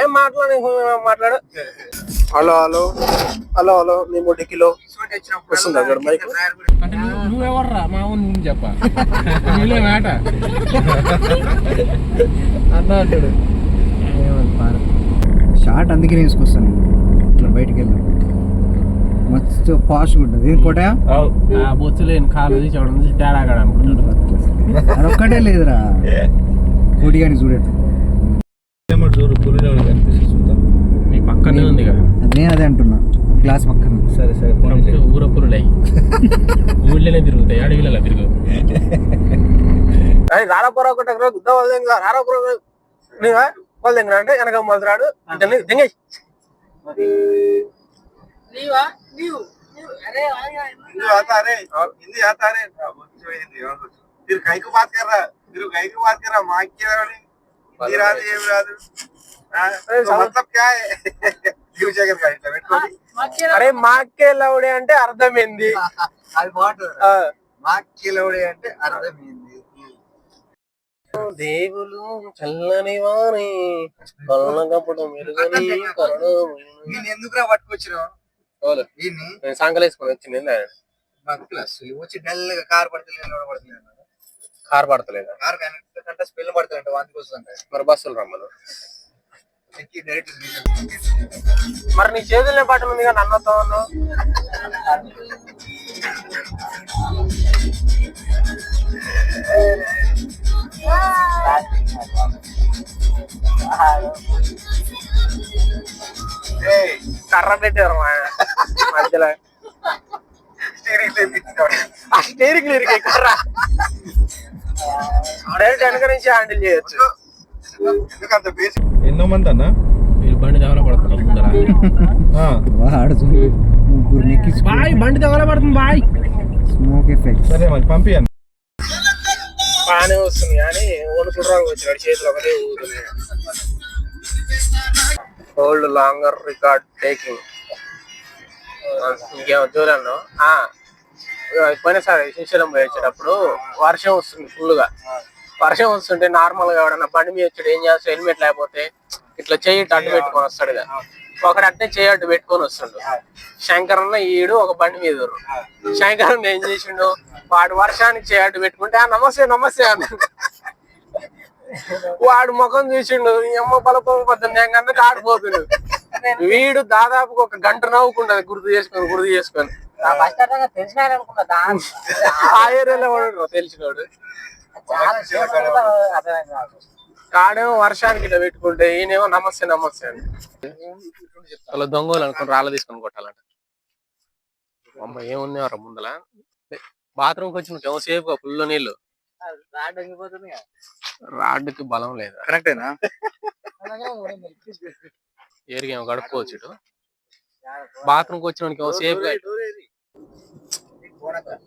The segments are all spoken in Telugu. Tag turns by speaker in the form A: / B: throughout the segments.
A: ఏం మాట్లాడు మాట్లాడు. Hello hello. Hello hello. నీ ముడికిలో వస్తుంది అక్కడ మైక్?
B: నువ్వెవర్రా? మా ఊరు నువ్వు చెప్ప. నువ్వులే మాట. అన్నా అంటాడు.
C: షార్ట్ అందుకే తీసుకొస్తాను. ఇట్లా బయటికి వెళ్ళాం. మస్తు పాష్గా ఉంటుంది ఇది కోట
B: ఆ బొచ్చు లేని కాలు నుంచి తేడా కాడ అనుకుంటాడు
C: అది ఒక్కటే లేదురా. కోటి కానీ చూడట్టు
D: చూడు పులిలో కనిపిస్తుంది చూద్దాం
B: నీ పక్కనే ఉంది కదా
C: అది నేను అదే అంటున్నా గ్లాస్ పక్కన
D: సరే సరే పోనీలే.
B: ఊర పురులై ఊళ్ళోనే తిరుగుతాయి అడవిలో తిరుగు
A: రారాపుర ఒకటి గుద్ద వాళ్ళ రారాపుర నీవా వాళ్ళ దగ్గర అంటే వెనక మొదలాడు అంటే దింగే
E: हिंदी आता रे हिंदी आता रे जो हिंदी फिर कहीं को बात कर रहा फिर कहीं को बात कर रहा माँ की రాదు. రాదు
A: అరే మాకే లౌడే అంటే అర్థమైంది.
C: అది
A: మాకే
C: లౌడే అంటే
A: దేవులు చల్లని వారి కళ్ళకప్పుడు మెరుగని
C: ఎందుకురా పట్టుకొచ్చినావు?
A: నేను వేసుకొని వచ్చింది
C: వచ్చి డల్ కారు పడతలేదు
A: కారు పడతలేదు?
C: కారు కానీ ఎందుకంటే స్మెల్ పడుతుందంట వాంతికి వస్తుందంట.
A: మరి బస్సులు రమ్మను. మరి నీ చేతుల్లో బట్టలు ఉంది కానీ అన్నతో కర్ర పెట్టారు మధ్యలో. స్టీరింగ్ లిరిక్ కర్ర హ్యాండిల్ చేయొచ్చు.
E: ఎందుకంత బేసిక్
D: ఎన్నో మంది అన్న?
B: వీళ్ళు బండి తగల పడుతున్నారు ముందర.
D: ఆ,
C: వాడు చూడు ముగ్గురు
B: బాయ్ బండి పడుతుంది బాయ్.
C: స్మోక్ ఎఫెక్ట్
D: సరే మరి పంపియండి
A: బాగానే వస్తుంది కానీ వణుకుడు వచ్చినాడు చేతిలో ఒకటే ఊరుతుంది ఓల్డ్ లాంగర్ రికార్డ్ టేకింగ్ ఇంకేమో చూడను పోయినసారి శ్రీశైలం పోయి వచ్చేటప్పుడు వర్షం వస్తుంది full గా. వర్షం వస్తుంటే నార్మల్గా ఎవడన్నా బండి మీద వచ్చాడు ఏం చేస్తాడు హెల్మెట్ లేకపోతే ఇట్లా ఇట్లా అడ్డు పెట్టుకొని వస్తాడు కదా ఒకడు అట్టే చెయ్యి అడ్డు పెట్టుకొని వస్తుండు. శంకర్ అన్న ఈడు ఒక బండి మీద. శంకర్ అన్న ఏం చేసిండు? వాడు వర్షానికి చెయ్యి అడ్డు పెట్టుకుంటే "ఆ, నమస్తే నమస్తే అన్న వాడు ముఖం చూసిండు ఈ అమ్మ బలపం పద్ధతి నేను కన్నా ఆడిపోతుండు వీడు దాదాపు ఒక గంట నవ్వుకుంటది గుర్తు చేసుకొని గుర్తు చేసుకొని. ఆ ఏరియాలో వాడు తెలిసినోడు. కాడేమో వర్షానికి ఇట్లా పెట్టుకుంటే ఈయనేమో నమస్తే నమస్తే అని. అలా దొంగలు అనుకుని రాళ్ళ తీసుకొని కొట్టాలంట. అమ్మ ఏమున్నాయో ముందల? బాత్రూమ్కి వచ్చిన ఏమో సేఫ్ ఫుల్ నీళ్ళు? రాడ్డుకి బలం లేదు?
C: కరెక్టేనా?
A: ఏరిగా ఏమో గడుపుకోవచ్చు బాత్రూమ్కి వచ్చిన ఏమో సేఫ్గా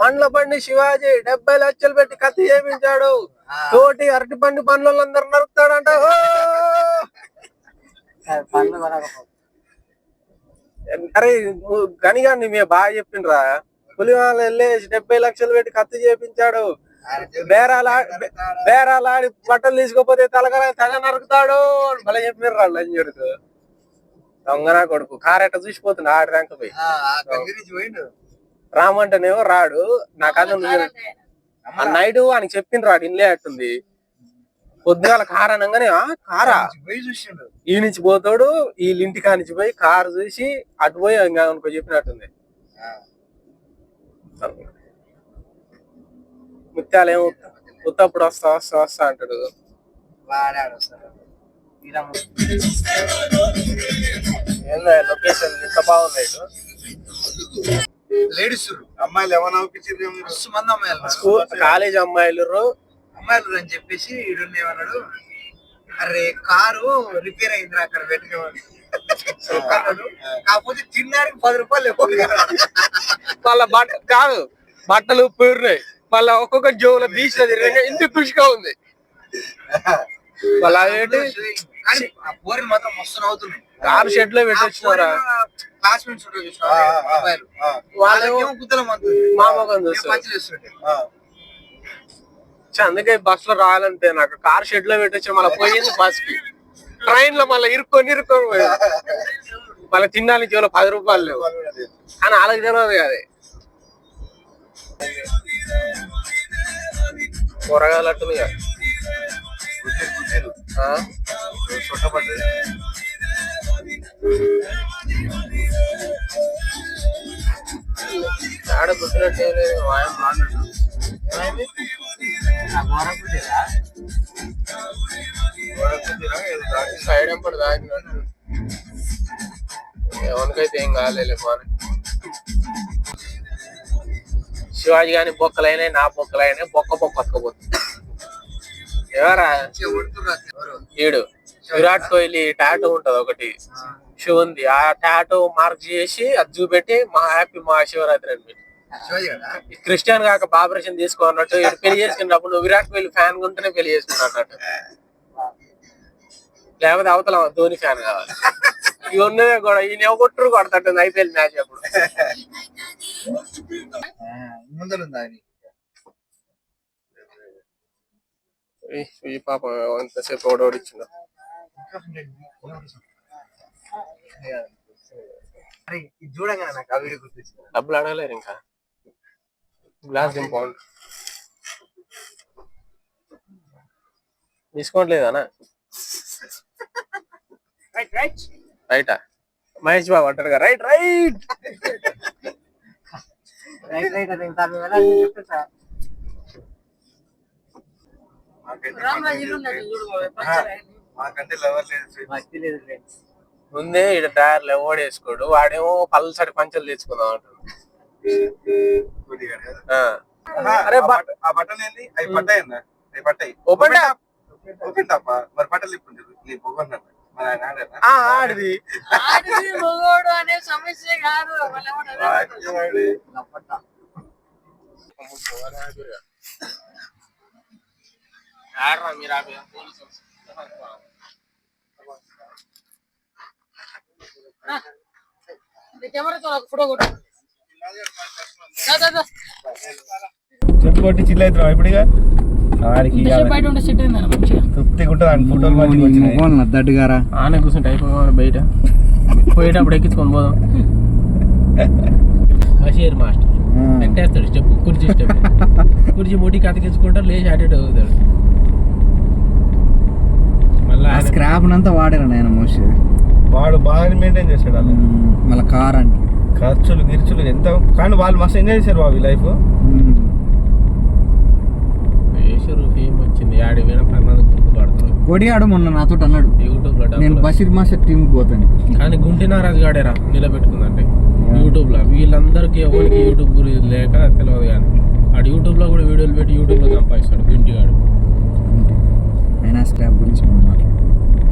A: పండ్ల బండి శివాజీ డెబ్బై లక్షలు పెట్టి కత్తి చేపించాడు తోటి అరటి పండు పండ్లందరూ నరుకుతాడంట! అరే గనిగాన్ని మీ బాగా చెప్పిండ్రా. పులివాళ్ళు వెళ్ళేసి డెబ్బై లక్షలు పెట్టి కత్తి చేపించాడు బేరాలా బేరాలాడి బట్టలు తీసుకోపోతే తలకల తెగ నరుకుతాడు. భలే చెప్పినారు వాళ్ళు అంజుడుకు దొంగనా కొడుకు. కారెట్ట చూసిపోతుంది ఆడి దాకా పోయి. రామంటేనేమో రాడు. నాకు అది ఆ నైట్ అని చెప్పిండ్రు రాడు ఇన్లే అట్టుంది పొద్దుగాల కారు అనగానే ఆ కారా? ఈ నుంచి పోతాడు ఈ ఇంటికా నుంచి పోయి కారు చూసి అటు పోయి ఇంకా అనుకో చెప్పినట్టుంది. ముత్యాలేమో ఉత్తప్పుడు వస్తా వస్తా వస్తా అంటాడు. ఏందో లొకేషన్ ఇంత బాగున్నాయి ఇటు.
C: లేడీస్
E: అమ్మాయిలు ఏమైనా అనిపించింది
C: మస్తు మంది అమ్మాయిలు
A: స్కూల్ కాలేజ్ అమ్మాయిలు
C: అమ్మాయిలు అని చెప్పేసి ఈడు ఏమన్నాడు అరే కారు రిపేర్ అయింది అక్కడ అన్నాడు. కాకపోతే తినడానికి పది రూపాయలు
A: వాళ్ళ బట్ట కాదు. బట్టలు పేరున్నాయి. మళ్ళీ ఒక్కొక్క జోల బీచ్ ఇంత ఖుషిగా ఉంది.
C: ఆ పోరిని మాత్రం మస్తు నవ్వుతున్నాయి.
A: కార్ షెడ్లో పెట్టొచ్చినారా
C: క్లాస్మేట్స్ ఉంటారు చూసినావా?
E: ఆ, ఆ,
C: అబ్బాయిలు.
E: ఆ.
C: వాళ్ళకేమో గుద్దల మందు
A: మా మొఖం చూస్తారు.
C: పంచులు వేస్తుంటే
A: ఛ, అందుకే బస్లో రావాలంటే నాకు కార్ షెడ్లో పెట్టొచ్చి మళ్ళీ పోయింది బస్కి. ట్రైన్లో మళ్ళీ ఇరుక్కొని ఇరుక్కొని పోయాడు మళ్ళీ తినాలి జీవో పది రూపాయలు లేవు. కానీ వాళ్ళకి తెలియదు కదా కూరగాయలట్టుంది కదా ఆ? ఆడ గుర్తున్నట్టు ఏం లేదు వాయం బాగున్నాడు సైడ్ ఎంపడు ఎవరికైతే ఏం కాలేదు శివాజీ గాని బొక్కలైనా నా బొక్కలైనా బొక్క బొక్క కొట్టుకోపోతుంది ఎవరా? ఈడు. విరాట్ కోహ్లీ టాటూ ఉంటది ఒకటి. శివుంది. ఆ టాటూ మార్క్ చేసి అది చూపెట్టి మా హ్యాపీ మా శివరాత్రి అని క్రిస్టియన్ కాక బాబరేషన్ తీసుకోన్నట్టు పెళ్ళి చేసుకున్నప్పుడు నువ్వు విరాట్ కోహ్లీ ఫ్యాన్ ఉంటేనే పెళ్ళి చేసుకున్నట్టు లేకపోతే అవతల ధోని ఫ్యాన్ కావాలి. ఇవి ఉన్నదే కూడా ఈయన కొట్టురు కొడతాడు ఐపీఎల్ మ్యాచ్ అప్పుడు. ఈ పాప ఎంతసేపు ఓడోడిచ్చిందో.
C: అరే ఇది చూడగానే నాకు ఆ వీడియో గుర్తొచ్చింది.
A: డబ్బులు అడగలేరు ఇంకా. గ్లాస్ దింపౌండ్ డిస్కౌంట్ లేదానా? రైటా మహేష్ బాబు అంటారు కదా రైట్ రైట్
C: రైట్ రైట్ దాని చెప్తా
E: మాకంటే లెవెల్ లేదు
C: లేదు ఫ్రెండ్స్
A: ముందే ఇక్కడ టైర్లు ఎవడేసుకోడు వాడేమో పల్సటి పంచలు తెచ్చుకుందాం అంటాడు
E: కదా.
A: ఆ. అరే
E: ఆ
A: బా-
E: బట్ట- ఆ బట్టలు ఏంది అవి పట్టాయి అన్న అవి పట్టాయి.
A: Open top.
E: ఓపెన్ టాప్ మరి బట్టలు ఇప్పుడు నీ పొగన్నా మన ఆయన ఆడేనా?
A: ఆ, ఆడిది.
F: మగోడు అనే సమస్య కాదు.
E: వాడి.
A: ఆడరా మీరు ఆపి. పోలీసు.
F: కెమెరా ఫోటో కొట్టు. దా, దా, దా.
D: చెప్పు కొట్టి చిల్లు అవుతున్నావు ఇప్పుడు ఇక ఆడికి తృప్తిగా ఉంటుంది? అని ఫోటోలు మంచిగా వచ్చినాయి.
C: అద్దట్టుగారా
A: ఆనే కూర్చుంటే అయిపోయి బయట. పోయేటప్పుడు ఎక్కించుకొని పోదాం. బషీర్ మాస్టర్. పెట్టేస్తాడు స్టెప్ కుర్చీ స్టెప్ కుర్చీ ముడికి అతికించుకుంటారు లేచి అటు ఇటు అవుతాడు. మళ్ళీ ఆయన
C: స్క్రాప్ అంతా వాడారు ఆయన మోస్ట్
D: వాడు బాగా మెయింటైన్ చేశాడు వాళ్ళు
C: మళ్ళీ కార్ అంటే
D: ఖర్చులు గిర్చులు ఎంత కానీ వాళ్ళు మస్తు ఎంజాయ్ చేశారు బాబు లైఫ్
A: వచ్చింది. ఆడి
C: కొడియాడు మొన్న నాతో అన్నాడు.
A: యూట్యూబ్లో
C: నేను బషీర్ మాస్టర్ టీంకి పోతాను.
A: కానీ గుంటి నారాజు గాడేరా నిలబెట్టుకుందంటే. యూట్యూబ్లో వీళ్ళందరికీ ఎవరికి యూట్యూబ్ గురించి లేక తెలియదు కానీ ఆడు యూట్యూబ్లో కూడా వీడియోలు పెట్టి యూట్యూబ్లో సంపాదిస్తాడు గుంటి గాడు
C: అయినా స్క్రాప్ గురించి మనం మాట్లాడు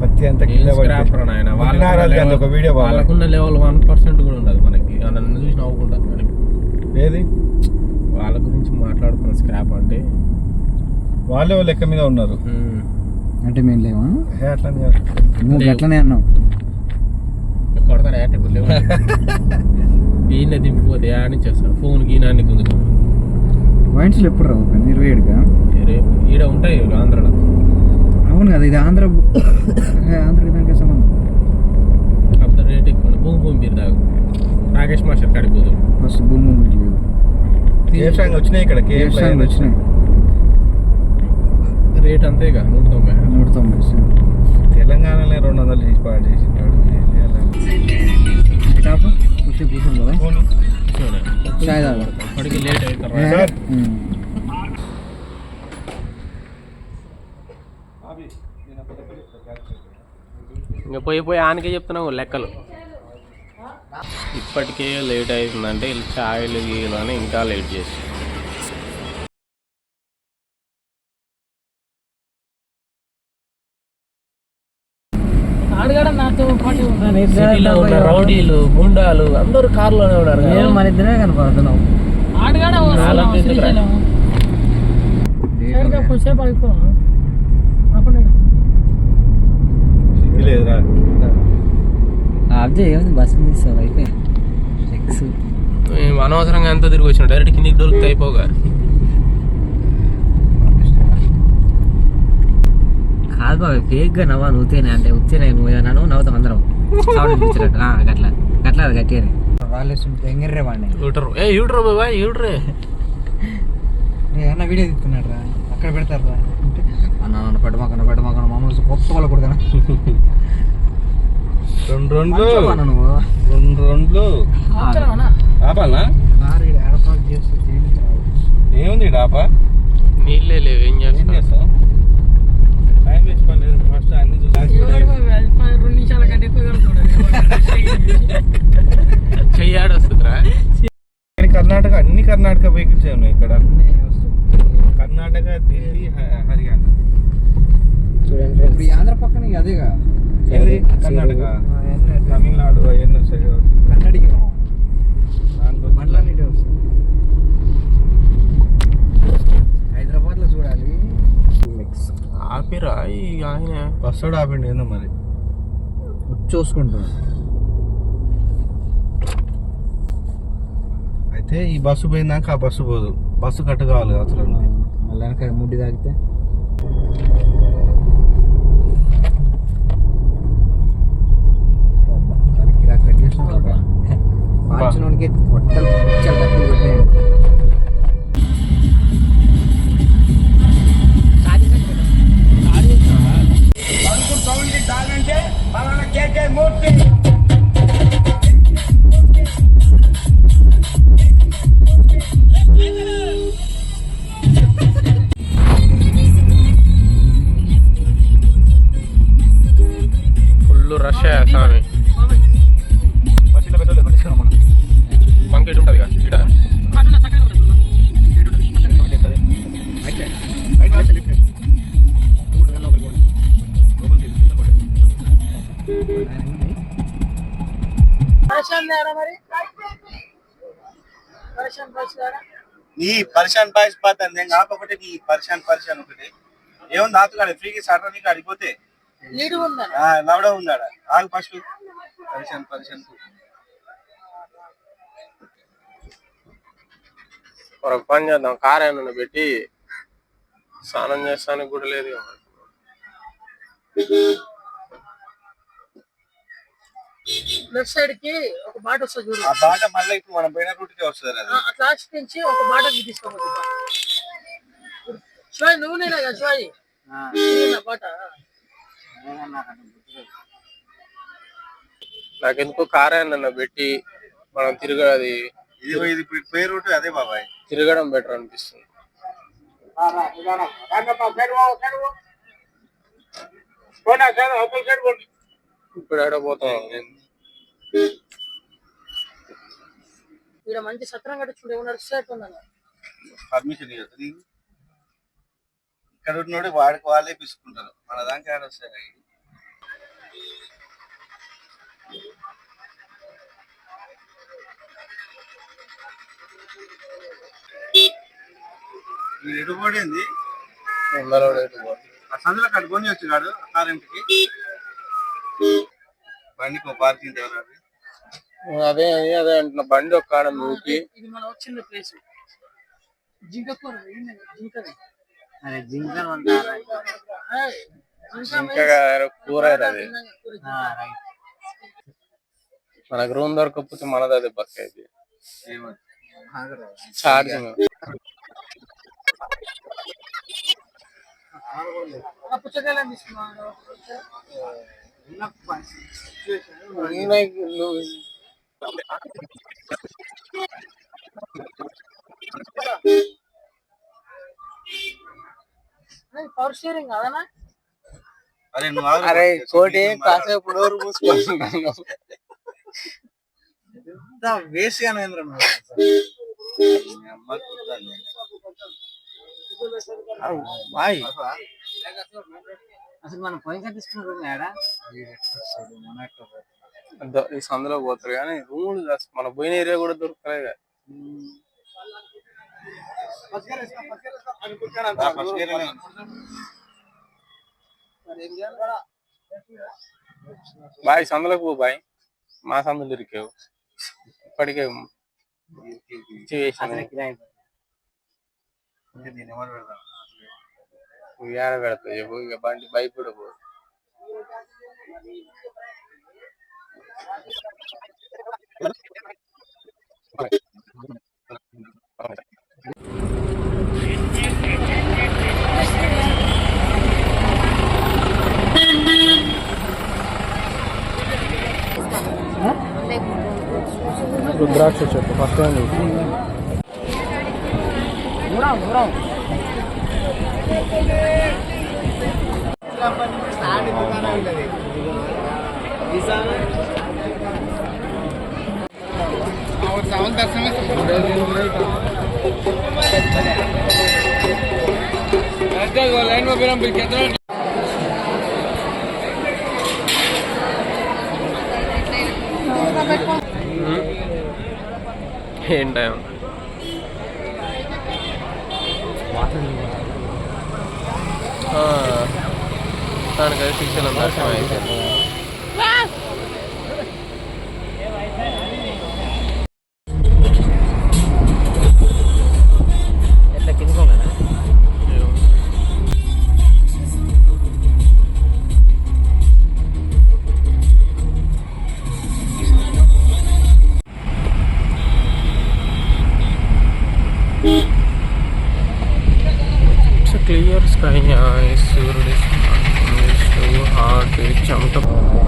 D: పత్తి అంతా కింద గారిది ఒక వీడియో
A: వాళ్ళకున్న లెవెల్ వన్ పర్సెంట్ కూడా ఉండదు మనకి. ఆ నన్ను చూసి నవ్వుకుంటా మనకి
D: ఏది?
A: వాళ్ళ గురించి మాట్లాడుకున్న స్క్రాప్ అంటే?
D: వాళ్ళే లెక్క మీద ఉన్నారు.
C: అంటే మేము లేవా?
D: అట్లని.
C: నువ్వు. అట్లనే అన్నావు
A: కొడతాడు లేవు. ఈయన దింపిపోతే యాడ్ చేస్తాడు ఫోన్ గీనాన్ని గుంజుకో
C: వైన్స్లు ఎప్పుడు రావు? కానీ ఇరవై ఏడుగా
A: రేపు ఈడ ఉంటాయి ఆంధ్రలో.
C: అవును కదా ఇది ఆంధ్ర ఏ, ఆంధ్రకి దానికి సంబంధం
A: అంత రేట్ ఎక్కువ భూమి భూమి బీర్ తాగు రాకేష్ మాస్టర్ కాడికి పోదు
C: ఫస్ట్ భూమి ఊరికి లేదు
D: కేఎఫ్ సాంగ్ వచ్చినాయి ఇక్కడ కేఎఫ్
C: కేఎఫ్ సాంగ్ వచ్చినాయి
A: రేట్ అంతేగా నూట తొంభై
C: నూట తొంభై
D: తెలంగాణలో రెండు వందలు తీసి పాడు చేసినాడు ఏం చేయాలి?
C: టాప్ కూర్చో కూర్చోం కదా
D: పోనీ.
C: చాయ్ తాగా
A: అప్పటికి లేట్ అవుతారు
C: ఏ,
D: సార్.
C: ఉమ్.
A: ఇంకా పోయి పోయి ఆనకే చెప్తున్నావు లెక్కలు. ఇప్పటికే లేట్ అవుతుందంటే వీళ్ళు ఛాయలు గీలు అని ఇంకా లేట్ చేసి. రౌడీలు గుండాలు అందరూ కార్లోనే ఉన్నారు.
C: మన ఇద్దరే కనపడుతున్నావు
F: ఆడగాడ
D: సిగ్గు లేదురా
C: అబ్జే ఏమైంది బస్సు తీస్తావు అయిపోయి. ఎక్స్
A: మేము అనవసరంగా ఎంత తిరిగి వచ్చిన డైరెక్ట్ కిందికి దొరికితే అయిపోగా
G: కాదు బాబు ఫేక్గా నవ్వా నువ్వుతేనే అంటే ఉత్తేనే నువ్వు నన్ను నవ్వుతాం అందరం. గట్లా గట్లా గట్టిగానే.
C: వాళ్ళు ఎంగర్రే వాడిని.
B: యూటర్. ఏ యూటర్ బాబాయ్ యూటరే.
C: అన్న వీడియో తీస్తున్నాడు రా అక్కడ పెడతారు రా నన్ను పెట్టమాకన్న పెట్టమాకన్న మామూలు కొత్త వాళ్ళు కొడతాను
D: రెండు రెండు.
C: నువ్వు?
D: రెండు రెండు. ఆపాలనా? ఏముంది ఈడ ఆపా?
A: నీళ్ళే లేవు ఏం
D: ఏం
A: చేస్తాం
D: చేస్తావు? టైం వేస్ట్ పర్లేదు ఫస్ట్ అన్ని
F: రెండు నిమిషాల కంటే ఎక్కువ
A: చెయ్యాడు వస్తుందిరా.
D: కర్ణాటక అన్ని కర్ణాటక వెహికల్స్ ఉన్నాయి ఇక్కడ? కర్ణాటక ఢిల్లీ హర్యానా.
C: చూడండి ఇప్పుడు ఆంధ్ర పక్కన ఇక అదేగా?
D: ఏది? కర్ణాటక. తమిళనాడు అవన్నీ వస్తాయి.
C: కన్నడికి వస్తుంది హైదరాబాద్లో చూడాలి.
A: ఆపిరా ఈ ఆయన.
D: బస్సు కూడా ఆపండి ఏందో మరి.
C: చూసుకుంటాం
D: అయితే ఈ బస్సు పోయిందాక ఆ బస్సు పోదు. బస్సు కట్టు కావాలి అసలు
C: మళ్ళీ వెనక ముడ్డి తాగితే.
A: ಫಾರ್ಚುನ್ ಅವ್ನಿಗೆ ಹೊಟ್ಟೆ ಚಲ್ ತಕ್ಕೊಂಡ್ಬಿಟ್ಟೆ ರಶ್
E: ఈ పరిశాన్ పాయస్ పాత ఒకటి నీ పరిశాన్ పరిశాన్ ఒకటి. ఏముంది ఆతుగాడు ఫ్రీకి సడన్ నీకు అడిగిపోతే ఆ, లవడ ఉందాడ? ఆగు ఫస్ట్ పరిశాన్ పరిశాన్
A: మరొక పని చేద్దాం కార్ పెట్టి? స్నానం చేస్తానికి కూడా లేదు.
F: లెఫ్ట్ సైడ్కి ఒక బాట వస్తుంది చూడు.
E: ఆ బాట మళ్ళీ ఇప్పుడు మనం పోయిన రూట్కే వస్తుంది అది.
F: ఆ క్లాస్ నుంచి ఒక బాట తీసుకోవచ్చు శివాయి నువ్వు నేనా కదా శివాయి నా బాట
A: నాకెందుకో కార్ ఏమన్నా పెట్టి మనం తిరగ అది
E: ఇది ఇది ఇప్పుడు పోయే రూట్ అదే బాబాయ్.
A: తిరగడం బెటర్ అనిపిస్తుంది. ఇప్పుడు ఎక్కడ పోతాం.
F: ఇక్కడ మంచి సత్రం కట్టించుకుంటే ఏమన్నా సెట్ ఉందన్న
E: పర్మిషన్ ఇవ్వదు ఇక్కడ ఉన్నోడు వాడికి వాళ్ళే పిసుకుంటారు మన దానికి ఆడ వస్తాయి ఈ ఎడుబడింది
A: కూడా
E: సందులో కట్టుకొని వచ్చినాడు అత్తారింటికి బండికి పార్కింగ్ ఎవరు
A: అదే అదే అదే అంటున్నా. బండి ఒక కాడ నూకి.
F: ఇది మనం వచ్చిన ప్లేస్ జింక కూర
G: అరే.
F: జింక
A: అది మనకు రూమ్ దొరకకపోతే మనది అదే ఛార్జింగ్.
F: ఆ పుచ్చకాయలు తీసుకున్నాను పవర్ స్టీరింగ్ కాదనా?
E: అరే నువ్వు.
A: అరే కోటి కాసేపు నోరు మూసుకుంటున్నాను
E: అమ్మ కూతుర్ని.
A: బాయ్.
G: అసలు మనం పోయిన
A: ఈ సందులో పోతారు. కానీ రూములు మన పోయిన ఏరియా కూడా దొరుకుతాయి. బాయ్ సందులోకి పో బాయ్. మా సందులు దొరికావు. ఇప్పటికే సిచ్యువేషన్.
E: ఇంకా దీన్ని ఎవరు పెడతారు?
A: ఏడ పెడతావు చెప్పు ఇక लाइन में కూడా పోదు
B: రుద్రాక్ష చెప్పు
A: దానికైతే శిక్షణ దర్శనం అయిపోయింది pronto.